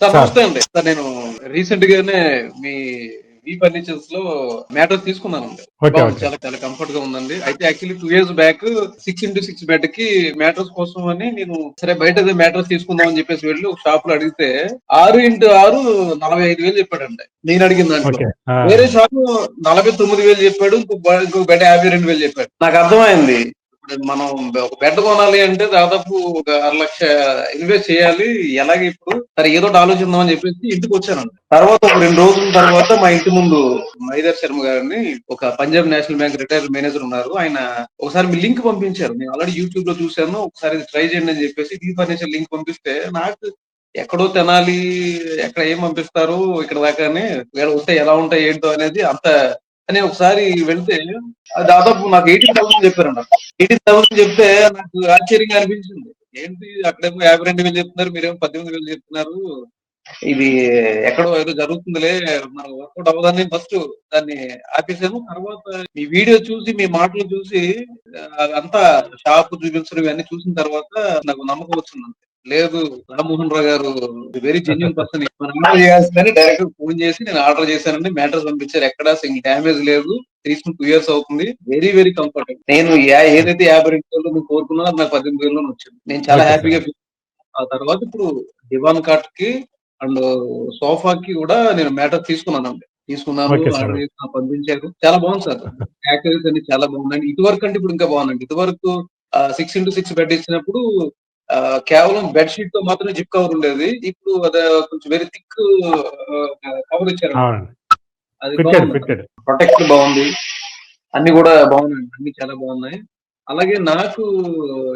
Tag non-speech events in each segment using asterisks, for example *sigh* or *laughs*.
Sir. నమస్తే అండి. Sir నేను రీసెంట్ గానే మీ ఈ ఫర్నిచర్స్లో మ్యాట్రస్ తీసుకున్నానండి. ఓకే బాగుంది. ఓకే. చాలా చాలా కంఫర్ట్గా ఉందండి. అయితే actually two years back six into six బెడ్కి mattress కోసం అని నేను సరే బయట మ్యాట్రస్ తీసుకుందాం అని చెప్పేసి వెళ్ళి ఒక షాప్లో అడిగితే ఆరు ఇంటూ ఆరు నలభై ఐదు వేలు చెప్పాడండి. నేను అడిగిన దాంట్లో. వేరే షాప్ నలభై తొమ్మిది వేలు చెప్పాడు ఇంకో బెడ్ యాభై రెండు వేలు చెప్పాడు. నాకు అర్థమైంది. ఇప్పుడు మనం ఒక బెడ్ కొనాలి అంటే దాదాపు ఒక అర లక్ష ఇన్వెస్ట్ చేయాలి. ఎలాగే ఇప్పుడు సరే ఏదో ఒకటి ఆలోచిద్దాం అని చెప్పేసి ఇంటికి వచ్చానండి. తర్వాత ఒక రెండు రోజుల తర్వాత మా ఇంటి ముందు మైదర్ శర్మ గారిని ఒక Punjab national bank retire manager ఉన్నారు. ఆయన ఒకసారి మీ లింక్ పంపించారు. నేను ఆల్రెడీ యూట్యూబ్లో చూశాను. ఒకసారి ట్రై చేయండి అని చెప్పేసి ఈ ఫర్నిచర్ లింక్ పంపిస్తే నాకు ఎక్కడో తినాలి ఎక్కడ ఏం పంపిస్తారు ఇక్కడ దాకానే ఇక్కడ వస్తే ఎలా ఉంటాయి ఏంటో అనేది అంత అని ఒకసారి వెళ్తే అది దాదాపు నాకు ఎయిటీన్ థౌసండ్ చెప్పారండి ఎయిటీన్ థౌసండ్ చెప్తే నాకు ఆశ్చర్యంగా అనిపించింది. ఏంటి అక్కడేమో యాభై రెండు వేలు చెప్తున్నారు మీరేమో పద్దెనిమిది వేలు చెప్తున్నారు. ఇది ఎక్కడో ఏదో జరుగుతుందిలే మన వర్కౌట్ అవ్వదాన్ని ఫస్ట్ దాన్ని ఆపేసాను తర్వాత మీ వీడియో చూసి మీ మాటలు చూసి అంతా షాప్ చూపించడం ఇవన్నీ చూసిన తర్వాత నాకు నమ్మకం వచ్చింది లేదు రామ్మోహన్ రావు గారు వెరీ జెన్యున్ పర్సన్ చేయాల్సిందని డైరెక్ట్ ఫోన్ చేసి నేను ఆర్డర్ చేశానండి. మ్యాటర్స్ పంపించారు. ఎక్కడ సింగిల్ డ్యామేజ్ లేదు. తీసుకుని టూ ఇయర్స్ అవుతుంది. వెరీ వెరీ కంఫర్టబుల్ నేను ఏదైతే యాభై రెండు వేలు మీకు కోరుకున్నా అది నాకు పద్దెనిమిది వేలలో వచ్చింది నేను చాలా హ్యాపీగా ఆ తర్వాత ఇప్పుడు దివాన్ కాట్కి అండ్ సోఫాకి కూడా నేను మ్యాటర్ తీసుకున్నానండి. తీసుకున్నాను. ఆర్డర్ చేసిన పంపించారు. చాలా బాగుంది సార్ యాక్టివిటీస్ అన్ని చాలా బాగుందండి. ఇటువరకు అంటే ఇప్పుడు ఇంకా బాగుందండి. ఇటువరకు సిక్స్ ఇంటూ సిక్స్ బెడ్ ఇచ్చినప్పుడు కేవలం బెడ్ షీట్తో మాత్రమే జిప్ కవర్ ఉండేది. ఇప్పుడు అది కొంచెం వెరీ థిక్ కవర్ ఇచ్చారు. అది ప్రొటెక్ట్ బాగుంది. అన్ని కూడా బాగున్నాయి. అన్ని చాలా బాగున్నాయి. అలాగే నాకు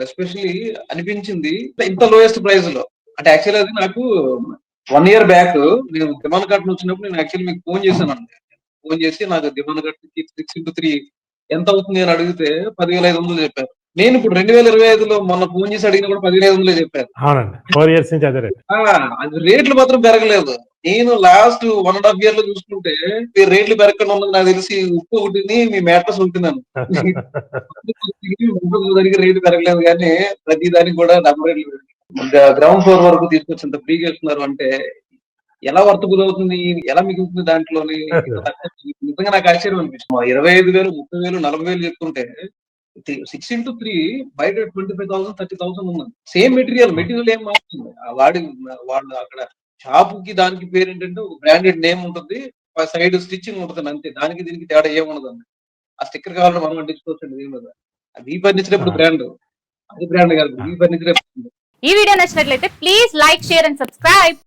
ఎస్పెషల్లీ అనిపించింది ఇంత లోయెస్ట్ ప్రైస్లో. అంటే యాక్చువల్ అది నాకు వన్ ఇయర్ బ్యాక్ నేను దిమాన్ కట్ వచ్చినప్పుడు నేను యాక్చువల్లీ మీకు ఫోన్ చేశాను అండి ఫోన్ చేసి నాకు దిమాన్ కట్ సిక్స్ ఇంటూ త్రీ ఎంత అవుతుంది అని అడిగితే పదివేల ఐదు వందలు చెప్పారు. నేను ఇప్పుడు రెండు వేల ఇరవై ఐదులో మొన్న ఫోన్ చేసి అడిగినా కూడా ఐదు వందలే చెప్పారు. అవునండి. ఫోర్ ఇయర్స్ నుంచి అదే రేట్లు మాత్రం పెరగలేదు. నేను లాస్ట్ వన్ అండ్ హాఫ్ ఇయర్లో చూసుకుంటే రేట్లు పెరగకుండా ఉన్నది నాకు తెలిసి ఉప్పు ఒకటిని మీ మ్యాట్రస్ ఉంటున్నాను. దానికి రేటు పెరగలేదు కానీ ప్రతి దానికి కూడా డబ్బు రేట్లు. గ్రౌండ్ ఫ్లోర్ వరకు తీసుకొచ్చేంత ఫ్రీగా ఇస్తున్నారు అంటే ఎలా వర్తబుల్ అవుతుంది? ఎలా మిగులుతుంది దాంట్లోని? *laughs* నిజంగా నాకు ఆశ్చర్యం అనిపిస్తుంది. ఇరవై ఐదు వేలు ముప్పై వేలు నలభై వేలు చెప్తుంటే సిక్స్ ఇంటూ త్రీ బయట twenty five thousand thirty thousand ఉంది సేమ్ మెటీరియల్ మెటీరియల్ ఏం మారుతుంది? ఆ వాడి వాళ్ళు అక్కడ షాప్కి దానికి పేరు ఏంటంటే ఒక బ్రాండెడ్ నేమ్ ఉంటుంది సైడ్ స్టిచ్చింగ్ ఉంటుంది అంతే. దానికి దీనికి తేడా ఏముండదు ఆ స్టిక్కర్ కావాలని మనం అంటించుకోవచ్చు దీని మీద వీ ఫర్నిచర్ బ్రాండ్ అది బ్రాండ్ కాదు వీ ఫర్నిచర్ ఈ వీడియో నచ్చినట్లయితే please like share and subscribe